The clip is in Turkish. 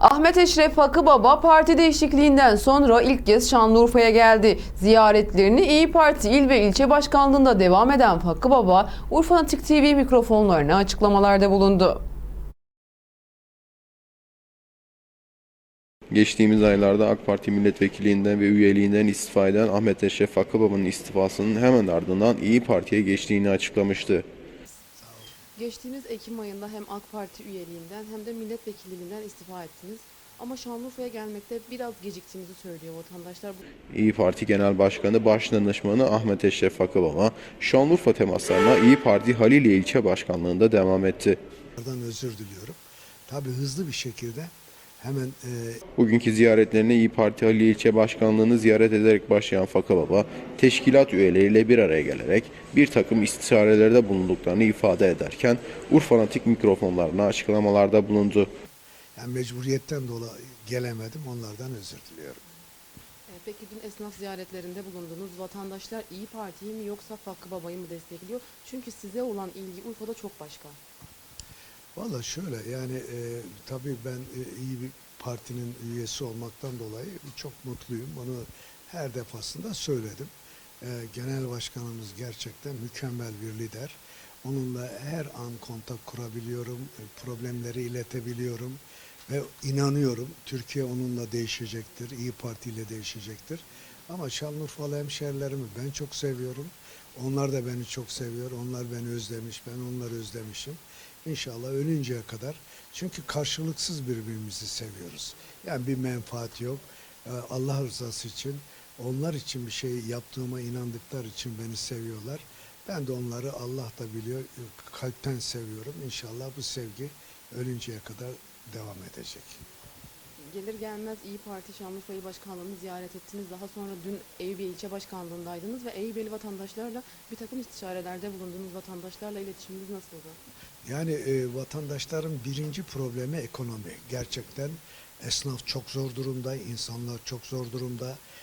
Ahmet Eşref Hakkı Baba parti değişikliğinden sonra ilk kez Şanlıurfa'ya geldi. Ziyaretlerini İyi Parti il ve ilçe başkanlığında devam eden Hakkı Baba, Urfa Atik TV mikrofonlarına açıklamalarda bulundu. Geçtiğimiz aylarda AK Parti milletvekiliğinden ve üyeliğinden istifa eden Ahmet Eşref Akıbaba'nın istifasının hemen ardından İyi Parti'ye geçtiğini açıklamıştı. Geçtiğimiz Ekim ayında hem AK Parti üyeliğinden hem de milletvekilliğinden istifa ettiniz. Ama Şanlıurfa'ya gelmekte biraz geciktiğinizi söylüyor vatandaşlar. İyi Parti Genel Başkanı Başdanışmanı Ahmet Eşref Akıbaba, Şanlıurfa temaslarına İyi Parti Haliliye İlçe Başkanlığı'nda devam etti. Onlardan özür diliyorum. Tabii hızlı bir şekilde hemen e, Bugünkü ziyaretlerine İyi Parti Haliliye İlçe Başkanlığı'nı ziyaret ederek başlayan Fakababa, teşkilat üyeleriyle bir araya gelerek bir takım istişarelerde bulunduklarını ifade ederken Urfanatik mikrofonlarına açıklamalarda bulundu. yani mecburiyetten dolayı gelemedim. Onlardan özür diliyorum. Ee, Peki dün esnaf ziyaretlerinde bulundunuz. Vatandaşlar İyi Parti'yi mi yoksa Hakkı Baba'yı mı destekliyor? Çünkü size olan ilgi Urfa'da çok başka. Valla şöyle yani e, tabii ben e, iyi bir partinin üyesi olmaktan dolayı çok mutluyum. Bunu her defasında söyledim. E, genel başkanımız gerçekten mükemmel bir lider. Onunla her an kontak kurabiliyorum, e, problemleri iletebiliyorum ve inanıyorum Türkiye onunla değişecektir, İyi Parti ile değişecektir. Ama Şanlıurfalı hemşehrilerimi ben çok seviyorum. Onlar da beni çok seviyor. Onlar beni özlemiş, ben onları özlemişim. İnşallah ölünceye kadar. Çünkü karşılıksız birbirimizi seviyoruz. Yani bir menfaat yok. Ee, Allah rızası için, onlar için bir şey yaptığıma inandıkları için beni seviyorlar. Ben de onları Allah da biliyor, kalpten seviyorum. İnşallah bu sevgi ölünceye kadar devam edecek. Gelir gelmez İyi Parti Şanlıurfa Başkanlığı'nı ziyaret ettiniz. Daha sonra dün Eyüpiye İlçe Başkanlığı'ndaydınız ve Eyüpiyeli vatandaşlarla bir takım istişarelerde bulunduğunuz vatandaşlarla iletişiminiz nasıldı? Yani e, vatandaşların birinci problemi ekonomi. Gerçekten esnaf çok zor durumda, insanlar çok zor durumda.